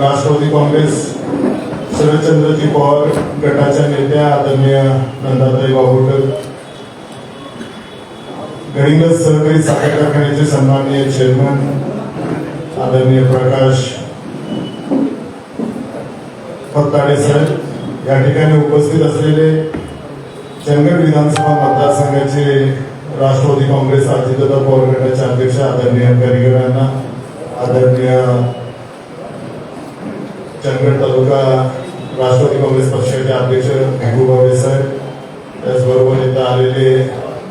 राष्ट्रवादी काँग्रेस शरदचंद्रजी पवार गटाच्या नेत्या आदरणीय नंदाताई बाबुळकर गडिंगज सहकारी साखर कारखान्याचे सन्माननीय चेअरमन आदरणीय प्रकाश फत्ताडे साहेब या ठिकाणी उपस्थित असलेले चंदगड विधानसभा मतदारसंघाचे राष्ट्रवादी काँग्रेस अजितदादा पवार गटाचे अध्यक्ष आदरणीय करिगरांना आदरणीय चंदगड तालुका राष्ट्रवादी काँग्रेस पक्षाचे अध्यक्ष भिकू साहेब त्याचबरोबर इथं आलेले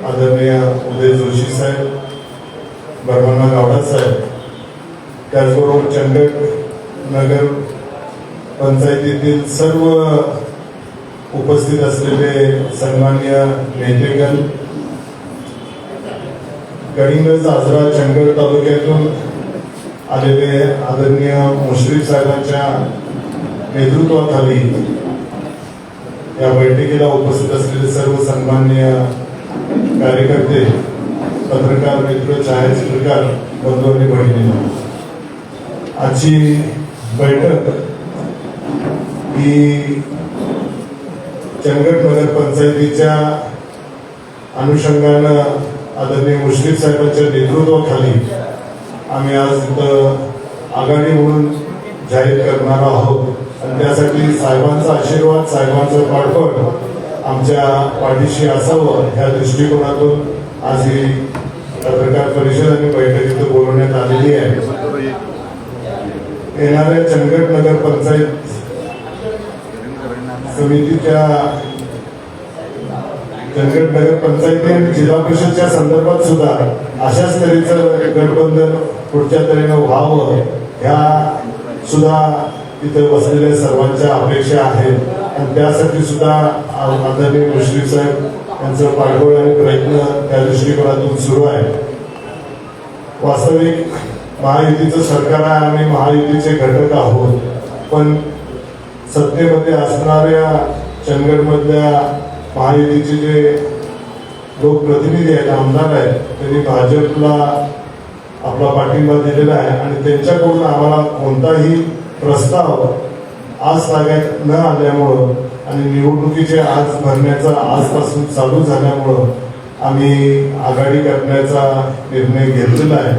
आदरणीय उदय जोशी साहेब बर्मन्ना गावडा साहेब त्याचबरोबर चंदगड नगर पंचायतीतील सर्व उपस्थित असलेले सन्मान्य नेतेगण गडिंगज आजरा चंदगड तालुक्यातून आलेले आदरणीय मुश्रीफ साहेबांच्या नेतृत्वाखाली या बैठकीला उपस्थित असलेले सर्व सन्मान्य कार्यकर्ते पत्रकार मित्र छायाचित्रकार बंधू आणि बहिणी आजची बैठक ही चंदगड नगर पंचायतीच्या अनुषंगानं आदरणीय मुश्रीफ साहेबांच्या नेतृत्वाखाली आम्ही आज इथं आघाडी म्हणून जाहीर करणार आहोत. त्यासाठी साहेबांचा आशीर्वाद साहेबांचं पाठबळ आमच्या पाठीशी असावं ह्या दृष्टिकोनातून आज ही पत्रकार परिषद आणि बैठकीत बोलवण्यात आलेली आहे. येणाऱ्या चंदगड नगर पंचायत समितीच्या चंदगड नगर पंचायती आणि जिल्हा परिषदच्या संदर्भात सुद्धा अशाच तऱ्हेचं गठबंधन पुढच्या तऱ्हेनं व्हावं ह्या सुद्धा तिथे बसलेल्या सर्वांच्या अपेक्षा आहेत. आणि त्यासाठी सुद्धा आदरणीय मुश्रीफ साहेब यांचं पाठबळ आणि प्रयत्न त्या दृष्टिकोनातून सुरू आहे. वास्तविक महायुतीचं सरकार आहे आम्ही महायुतीचे घटक आहोत. पण सत्तेमध्ये असणाऱ्या चंदगडमधल्या महायुतीचे जे लोकप्रतिनिधी आहेत आमदार आहेत त्यांनी भाजपला आपला पाठिंबा दिलेला आहे. आणि त्यांच्याकडून आम्हाला कोणताही प्रस्ताव आज ताब्यात न आल्यामुळं आणि निवडणुकीचे आज भरण्याचा आजपासून चालू झाल्यामुळं आम्ही आघाडी करण्याचा निर्णय घेतलेला आहे.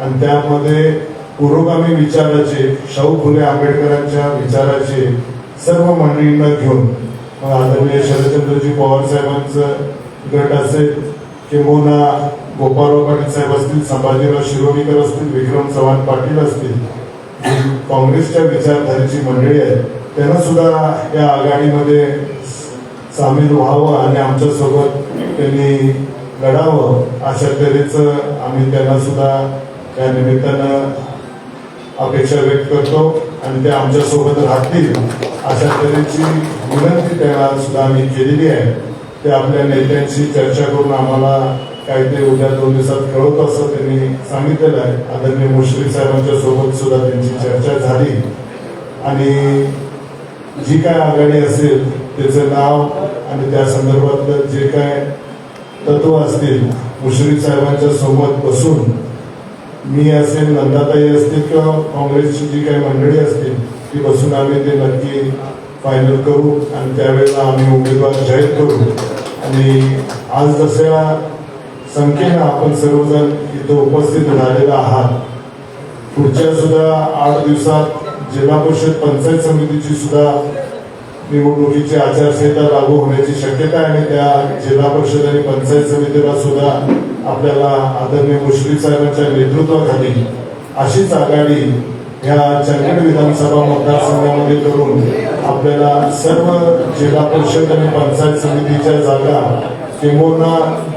आणि त्यामध्ये पुरोगामी विचाराचे शाहू फुले आंबेडकरांच्या विचाराचे सर्व मंडळींना घेऊन आदरणीय शरदचंद्रजी पवार साहेबांचं गट असेल किंबहुना गोपाळराव पाटील साहेब असतील संभाजीराव शिरोडीकर असतील विक्रम चव्हाण पाटील असतील काँग्रेसच्या विचारधारेची मंडळी आहे त्यांना सुद्धा या आघाडीमध्ये सामील व्हावं आणि आमच्यासोबत त्यांनी लढावं अशा तऱ्हेचं आम्ही त्यांना सुद्धा त्या निमित्तानं अपेक्षा व्यक्त करतो आणि ते आमच्यासोबत राहतील अशा तऱ्हेची विनंती त्यांना सुद्धा आम्ही केलेली आहे. ते आपल्या नेत्यांशी चर्चा करून आम्हाला काय ते उद्या दोन दिवसात कळवतो असं त्यांनी सांगितलेलं आहे. आदरणीय मुश्रीफ साहेबांच्या सोबत सुद्धा त्यांची चर्चा झाली. आणि जी काय आघाडी असेल त्याचं नाव आणि त्या संदर्भातलं जे काय तत्व असतील मुश्रीफ साहेबांच्या सोबत बसून मी असेल नंदाताई असतील किंवा काँग्रेसची जी काही मंडळी असतील ती बसून आम्ही ते नक्की फायनल करू. आणि त्यावेळेला आम्ही उमेदवार जाहीर करू. आणि आज जसं संख्येनं आपण सर्वजण इथं उपस्थित झालेला आहात. पुढच्या सुद्धा आठ दिवसात जिल्हा परिषद पंचायत समितीची सुद्धा निवडणुकीची आचारसंहिता लागू होण्याची शक्यता आहे आणि त्या जिल्हा परिषद आणि पंचायत समितीला सुद्धा आपल्याला आदरणीय मुश्रीफ साहेबांच्या नेतृत्वाखाली अशीच आघाडी ह्या चंदगड विधानसभा मतदारसंघामध्ये करून आपल्याला सर्व जिल्हा परिषद आणि पंचायत समितीच्या जागा किंबहुना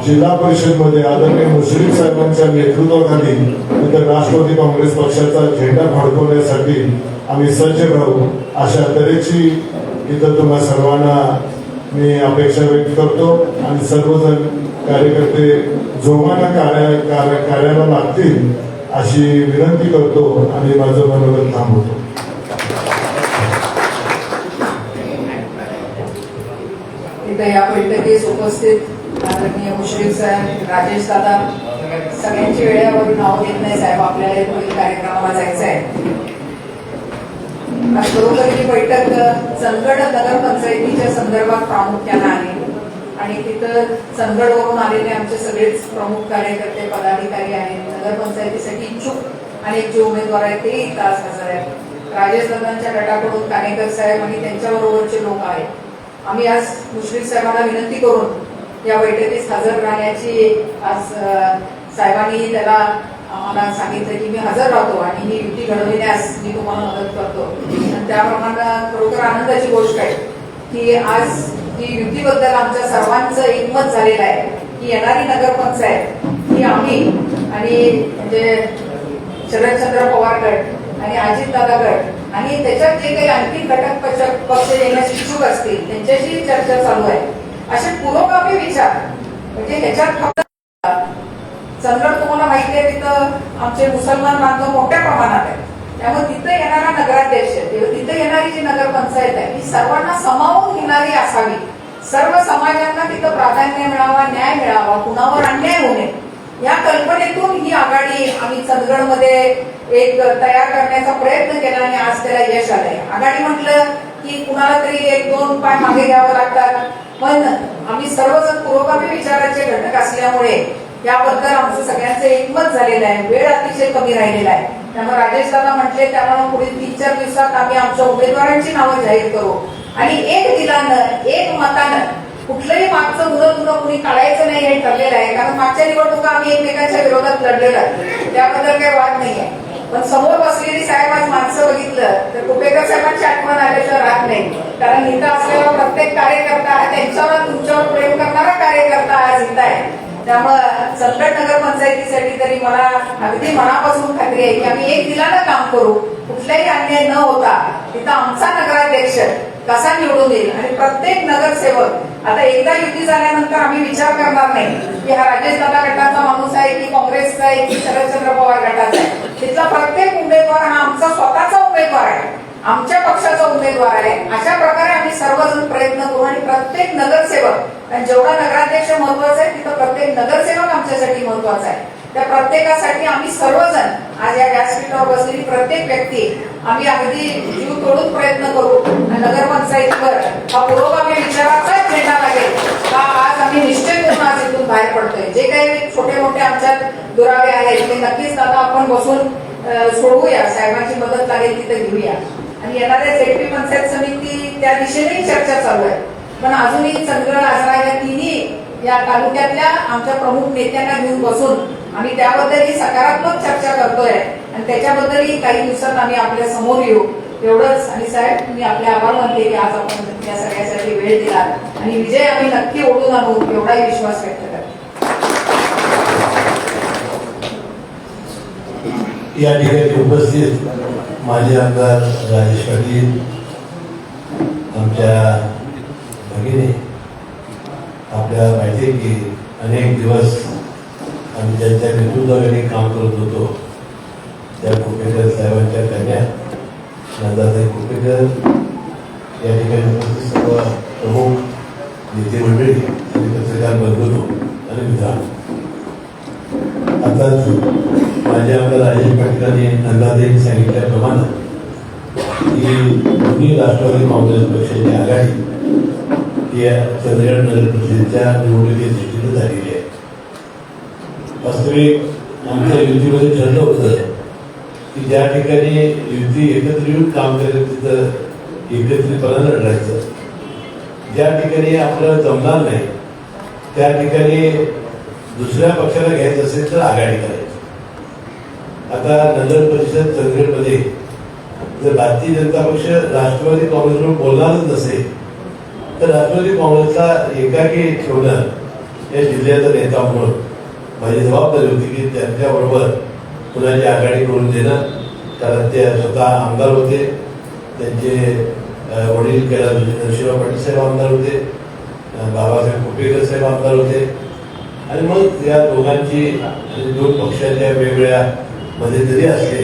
जिल्हा परिषदमध्ये आदरणीय मुश्रीफ साहेबांच्या नेतृत्वाखाली इथं राष्ट्रवादी काँग्रेस पक्षाचा झेंडा फडकवण्यासाठी आम्ही सज्ज राहू अशा तऱ्हेची इथं तुम्हा सर्वांना मी अपेक्षा व्यक्त करतो. आणि सर्वजण कार्यकर्ते जोमानं कार्य कार्याला लागतील अशी विनंती करतो आणि माझं मनोगत थांबवतो. इथं या बैठकीस उपस्थित आदरणीय मुश्रीफ साहेब राजेश दादा सगळ्यांची वेळेवरून नाव घेत नाही साहेब आपल्याला पुढील कार्यक्रमाला जायचं आहे. आज ही बैठक चंदगड नगरपंचायतीच्या संदर्भात प्रामुख्यानं आहे आणि तिथं चंदगडवरून आलेले आमचे सगळेच प्रमुख कार्यकर्ते पदाधिकारी आहेत नगरपंचायतीसाठी इच्छुक अनेक जे उमेदवार आहेत तेही तास हजर आहेत. राजेश दादांच्या गटाकडून कानेकर साहेब आणि त्यांच्याबरोबरचे लोक आहेत. आम्ही आज मुश्रीफ साहेबांना विनंती करून या बैठकीस हजर राहण्याची आज साहेबांनी त्याला आम्हाला सांगितलं की मी हजर राहतो आणि ही युती घडविण्यास मी तुम्हाला मदत करतो. आणि त्याप्रमाणे खरोखर आनंदाची गोष्ट आहे की आज ही युतीबद्दल आमच्या सर्वांचं एकमत झालेलं आहे की येणारी नगरपंचायत ही आम्ही आणि म्हणजे शरदचंद्र पवार गट आणि अजितदादा गट आणि त्याच्यात जे काही आणखी घटक पक्ष पक्ष देण्यास इच्छुक असतील त्यांच्याशी चर्चा चालू आहे. असे पुरोगामी विचार म्हणजे ह्याच्यात फक्त चंद्र तुम्हाला माहिती आहे तिथं आमचे मुसलमान बांधव मोठ्या प्रमाणात आहे त्यामुळे तिथं येणारा नगराध्यक्ष तिथं येणारी जी नगरपंचायत आहे ही सर्वांना समावून घेणारी असावी. सर्व समाजांना तिथं प्राधान्य मिळावा न्याय मिळावा कुणावर अन्याय होऊ नये. या कल्पनेतून ही आघाडी आम्ही चंदगडमध्ये एक तयार करण्याचा प्रयत्न केला आणि आज त्याला यश आलंय. आघाडी म्हटलं की कुणाला तरी एक दोन पाय मागे घ्यावं लागतात. पण आम्ही सर्वजण पुरोगामी विचाराचे घटक असल्यामुळे याबद्दल आमचं सगळ्यांचं एकमत झालेलं आहे. वेळ अतिशय कमी राहिलेला आहे. त्यामुळे राजेश दादा म्हटले त्यामुळे पुढील तीन चार दिवसात आम्ही आमच्या उमेदवारांची नावं जाहीर करू. आणि एक दिलानं एक मतानं कुठलंही मागचं मुलं तुला कुणी काढायचं नाही हे ठरलेलं आहे. कारण मागच्या निवडणुका आम्ही एकमेकांच्या विरोधात लढलेलो आहे त्याबद्दल काही वाद नाही आहे पण समोर बसलेली साहेब आज माणसं बघितलं. तर कुपेकर साहेबांची आठवण आल्याशिवाय राहत नाही. कारण इथं असलेला प्रत्येक कार्यकर्ता हा त्यांच्यावर तुमच्यावर प्रेम करणारा कार्यकर्ता आज इथं आहे. त्यामुळं संकट नगर पंचायतीसाठी तरी मला अगदी मनापासून खात्री आहे की आम्ही एक दिलानं काम करू. कुठलाही अन्याय न होता. तिथं आमचा नगराध्यक्ष कसा निवडून येईल आणि प्रत्येक नगरसेवक आता एकदा युती झाल्यानंतर आम्ही विचार करणार नाही की हा राजेश दादा गटाचा माणूस आहे की काँग्रेसचा आहे की शरदचंद्र पवार गटाचा आहे. तिथला प्रत्येक उमेदवार हा आमचा स्वतःचा उमेदवार आहे. आमच्या पक्षाचा उमेदवार आहे. अशा प्रकारे आम्ही सर्वजण प्रयत्न करू आणि प्रत्येक नगरसेवक आणि जेवढा नगराध्यक्ष महत्त्वाचा आहे तिथं प्रत्येक नगरसेवक आमच्यासाठी महत्त्वाचा आहे. त्या प्रत्येकासाठी आम्ही सर्वजण आज या व्यासपीठावर बसलेली प्रत्येक व्यक्ती आम्ही अगदी जीव तोडून प्रयत्न करू. नगरपंचायतीवर हा पुरोगामी विचाराचा झेंडा लागेल हा आज आम्ही निश्चय करून आज इथून बाहेर पडतोय? जे काही छोटे मोठे आमच्यात दुरावे आहेत ते नक्कीच आता आपण बसून सोडवूया साहेबांची मदत लागेल तिथे घेऊया. आणि येणाऱ्या झेडपी पंचायत समिती त्या दिशेनेही चर्चा चालू आहे. पण अजूनही चंद्र आजरा या तिन्ही या तालुक्यातल्या आमच्या प्रमुख नेत्यांना घेऊन बसून आम्ही त्याबद्दलही सकारात्मक चर्चा करतोय आणि त्याच्याबद्दलही काही दिवसात आम्ही आपल्यासमोर येऊ. एवढंच. आणि साहेब मी आपले आभार मानले की आज आपण या सगळ्यासाठी वेळ दिला आणि विजय आम्ही नक्की ओढून आणू एवढाही विश्वास व्यक्त करतो. या ठिकाणी उपस्थित माजी आमदार राजेश पाटील आमच्या भगिनी आपल्याला माहिती की अनेक दिवस आम्ही त्यांच्या नेतृत्वाखाली काम करत होतो. त्या कुपेकर साहेबांच्या कन्या. नंदाताई कुपेकर. या ठिकाणी सर्व प्रमुख नेते मंडळी आणि पत्रकार बंधू आणि विधान आताच माझ्या आमदार राजेश पाटील यांनी नंदादेवी सांगितल्याप्रमाणे की दोन्ही राष्ट्रवादी काँग्रेस पक्षाची आघाडी ही या चंद्रगड नगर परिषदेच्या निवडणुकीत दृष्टीने झालेली आहे. वास्तविक आमच्या युतीमध्ये ठरलं होतं. की ज्या ठिकाणी युती एकत्र येऊन काम करेल तिथं एकत्रितपणानं लढायचं. ज्या ठिकाणी आपल्याला जमणार नाही त्या ठिकाणी दुसऱ्या पक्षाला घ्यायचं असेल तर आघाडी करायची. आता नगर परिषद चंदगडमध्ये जर भारतीय जनता पक्ष राष्ट्रवादी काँग्रेसवर बोलणारच नसेल तर राष्ट्रवादी काँग्रेसला एकाकी ठेवणं या जिल्ह्याचा नेता म्हणून माझी जबाबदारी होती की त्यांच्याबरोबर कुणाची आघाडी करून देणं. कारण ते स्वतः आमदार होते. त्यांचे वडील कैलास नरशिंह पाटील साहेब आमदार होते. बाबासाहेब कुपेकर साहेब आमदार होते. आणि मग या दोघांची आणि दोन पक्षाच्या वेगवेगळ्या मध्ये जरी असले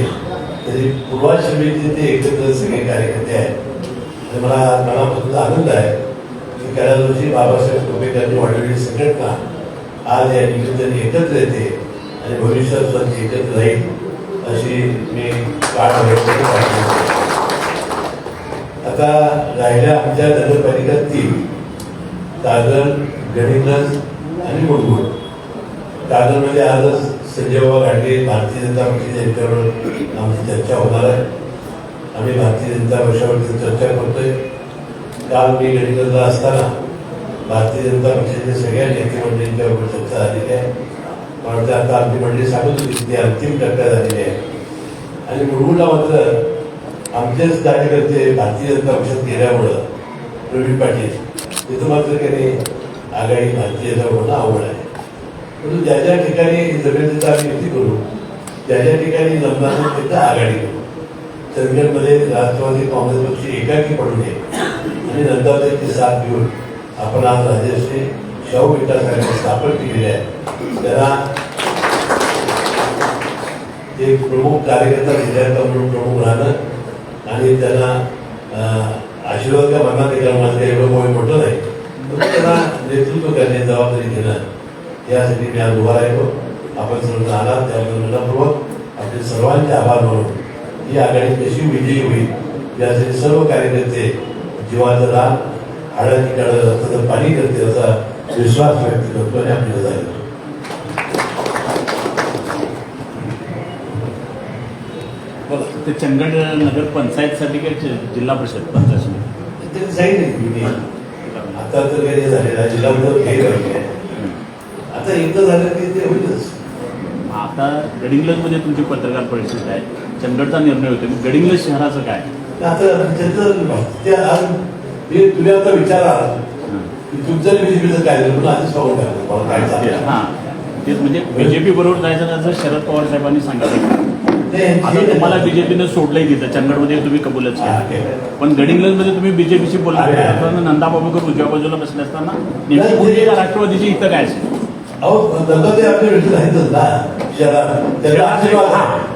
तरी पूर्वाश्रमीचे ते एकत्र सगळे कार्यकर्ते आहेत. आणि मला मनापासून आनंद आहे की कैलासवर्षी बाबासाहेब कुपेकरांनी वाढवलेली संघटना आज या ठिकाणी एकत्र येते आणि भविष्यात सुद्धा एकत्र राहील अशी मी काळ आता राहिल्या आमच्या नगरपालिका तीन कागल गणितच आणि मुरगुड. कागलमध्ये आजच संजयबाबा बाबा भारतीय जनता पक्षाच्या यांच्यावर आमची चर्चा होणार आहे. आम्ही भारतीय जनता पक्षावरती चर्चा करतोय. काल मी गणितला असताना भारतीय जनता पक्षाच्या सगळ्या नेते मंडळींच्यावर चर्चा झालेली आहे. मला आता आमची मंडळी सांगत होती ती अंतिम टप्प्यात झालेली आहे. आणि मुरगुडला मात्र आमचेच कार्यकर्ते भारतीय जनता पक्षात गेल्यामुळं प्रवीण पाटील तिथं मात्र काही आघाडी भारतीय जनता पक्षाला आवड आहे. परंतु ज्या ज्या ठिकाणी जमिनीचा आम्ही युती करू ज्या ज्या ठिकाणी जमणार तिथं आघाडी करू. चंदगडमध्ये राष्ट्रवादी काँग्रेस पक्ष एकाकी पडू नये. आणि नंतर साथ घेऊन आपण आज राजश्री शाहू विकास आघाडी स्थापन केलेली आहे. त्याला एक प्रमुख कार्यकर्ता विद्यार्थ्या म्हणून प्रमुख राहणं आणि त्यांना आशीर्वाद का म्हणणार नाही कारण माझं एवढं मोठं मोठं नाही. पण त्यांना नेतृत्व करण्याची जबाबदारी घेणं यासाठी मी आज उभा राहिलो. आपण सर्व आलात त्याबद्दल मनापूर्वक आपले सर्वांचे आभार मानून ही आघाडी कशी विजयी होईल यासाठी सर्व कार्यकर्ते जीवाचं दान हाडाची काढ रक्ताचं पाणी करते असा विश्वास व्यक्त करतो आणि आपल्याला जाईल ते चंदगड नगर पंचायतसाठी काय जि- जिल्हा परिषद पंचायत की मी आता तर काही झालेलं आहे जिल्ह्यामध्ये काही आता एकदा झालं की ते होईलच आता गडिंग्लजमध्ये तुमची पत्रकार परिषद आहे. चंदगडचा निर्णय होतो गडिंग्लज शहराचं काय? आता त्याचं ते आज मी तुम्ही आता विचारा. की तुमचं बीजेपीचं काय झालं? म्हणून आधीच पाहून टाकलं मला काय झालं? हा. तेच म्हणजे बीजेपी बरोबर जायचं असं शरद पवार साहेबांनी सांगितलं. आता तुम्हाला बीजेपीनं सोडलंय तिथं चंदगडमध्ये तुम्ही कबूलच केलं. पण गडिंग्लजमध्ये तुम्ही बीजेपीशी बोलला. असताना नंदा बाबूकर उजव्या बाजूला बसले असताना नेमकी भूमिका राष्ट्रवादीची इथं काय असेल? अहो ते आपल्या ना. शहरात त्याचा आशीर्वाद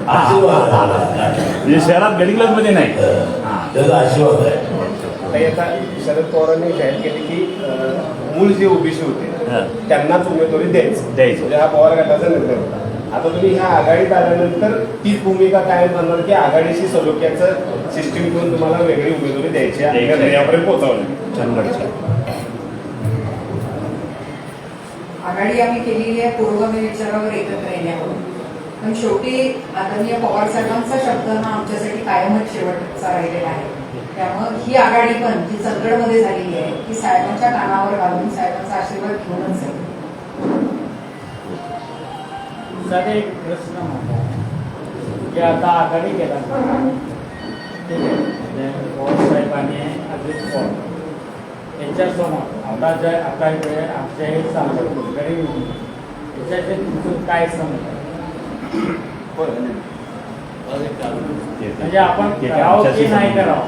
आशीर्वाद. म्हणजे शहरात गडिंग्लजमध्ये नाही. त्याचा आशीर्वाद आहे. काही आता शरद पवारांनी जाहीर केले की मूळ जे ओबीसी होते हा. त्यांनाच उमेदवारी द्यायची द्यायची. म्हणजे हा पवार गटाचा निर्णय होता आता तुम्ही ह्या आघाडीत आल्यानंतर तीच भूमिका कायम करणार की आघाडीशी सलोख्याचं सिस्टीम घेऊन तुम्हाला वेगळी उमेदवारी द्यायची आहे. निर्णयापर्यंत पोहोचवली चंदगडच्या आघाडी आम्ही केलेली आहे पूर्वमी विचारावर एकत्र येण्यावर पण शेवटी आदरणीय पवार साहेबांचा शब्द हा आमच्यासाठी कायमच शेवटचा राहिलेला आहे त्यामुळं ही आघाडी पण जी चंदगडमध्ये झालेली आहे ती साहेबांच्या कानावर घालून साहेबांचा आशीर्वाद घेऊनच आहे एक प्रश्न की आता आघाडी केला ठीक आहे. म्हणजे पवार साहेबांनी अजित पवार यांच्यासमोर आता जे आता जे आमच्या हे चाललं गरीब याच्याचे तुमचं काय समज? म्हणजे आपण करावं की नाही करावं?